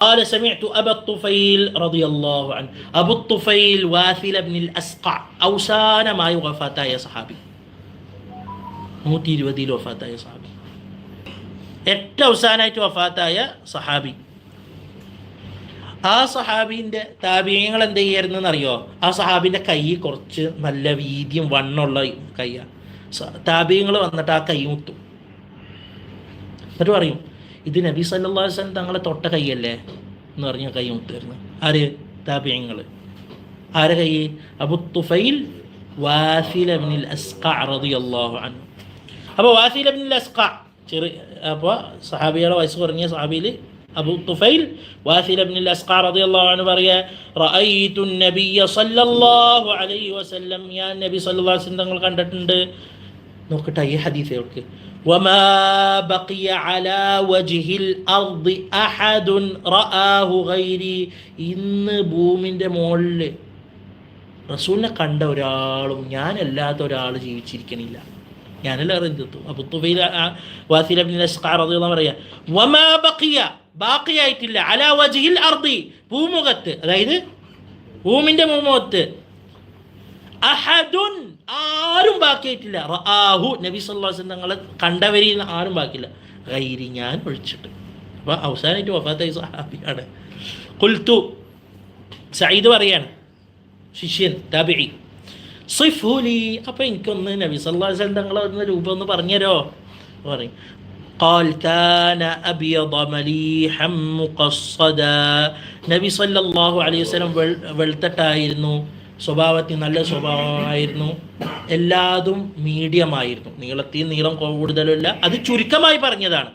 قال سمعت أبا الطفيل رضي الله عنه أبو الطفيل واثل بن الأسقع أوسان ما وفاتا يا صحابي നൂറ്റി ഇരുപതിൽ വഫാത്തായ സഹാബി ഏറ്റവും അവസാനമായിട്ട് വഫാത്തായ സഹാബി ആ സഹാബിൻ്റെ താപീയങ്ങൾ എന്ത് ചെയ്യായിരുന്നു എന്നറിയോ ആ സഹാബിൻ്റെ കൈ കുറച്ച് നല്ല വീതിയും വണ്ണമുള്ള കൈയാണ് താപീയങ്ങൾ വന്നിട്ട് ആ കൈ മുത്തും എന്നിട്ട് പറയും ഇത് നബി വസല്ലം തങ്ങളെ തൊട്ട കൈയല്ലേ? എന്ന് പറഞ്ഞ കൈ മുട്ടായിരുന്നു. ആര്? താപ്യങ്ങൾ ആരെ കൈ? അബു തുഫൈൽ അസ്ഖ റളിയല്ലാഹു അൻ അപ്പോൾ വാസിൽ അസ്ക ചെറിയ അപ്പോൾ സഹാബിയുടെ വയസ്സ് കുറഞ്ഞ സഹാബിയിൽ അബു തുഫൈൽ വാസിൽ അബ്നിൽ അസ്ഖ റളിയല്ലാഹു അൻഹു പറയുക റഅയ്തു നബിയ സല്ലല്ലാഹു അലൈഹി വസല്ലം. ഞാൻ നബി സല്ലല്ലാഹു അലൈഹി കണ്ടിട്ടുണ്ട്. നോക്കട്ടെ ഈ ഹദീസ് അവർക്ക് وما بقي على وجه الأرض أحد رآه غيري ഇന്ന് ഭൂമിൻ്റെ മുകളിൽ റസൂലിനെ കണ്ട ഒരാളും ഞാനല്ലാത്ത ഒരാൾ ജീവിച്ചിരിക്കണില്ല ഞാനല്ല അറിഞ്ഞു അബു തുഫൈൽ വാസിൽ അബ്ദുൽ അസ്ഖാർ റളിയല്ലാഹു പറയാ വമാ ബഖിയ ബാക്കിയായിട്ടില്ല അലാ വജ്ഹിൽ അർദി ഭൂമുഖത്ത് അതായത് ഭൂമിൻ്റെ ഭൂമുഖത്ത് അഹദുൻ ആരും ബാക്കിയായിട്ടില്ല റആഹു നബി സല്ലല്ലാഹു അലൈഹി വസല്ലം തങ്ങളെ കണ്ടവരിൽ നിന്ന് ആരും ബാക്കിയില്ല ഗൈരി ഞാൻ ഒഴിച്ചിട്ട് അപ്പോൾ അവസാനമായിട്ട് വഫാത്തായി സഹാബിയാണ് കുൽത്തു സയ്യിദ് പറയാണ് ശിഷ്യൻ താബിഇ സിഫുലി അപ്പോൾ എനിക്കൊന്ന് നബി സല്ലല്ലാഹു അലൈഹി വസല്ലം തങ്ങളെ ഒന്ന് രൂപം ഒന്ന് പറഞ്ഞുതരോ പറയും قال كان أبيض مليحا مقصدا നബി സല്ലല്ലാഹു അലൈഹി വസല്ലം വെളുത്തട്ടായിരുന്നു സ്വഭാവത്തിൽ നല്ല സ്വഭാവമായിരുന്നു എല്ലാതും മീഡിയമായിരുന്നു നീളത്തിൽ നീളം കൂടുതലല്ല. അത് ചുരുക്കമായി പറഞ്ഞതാണ്.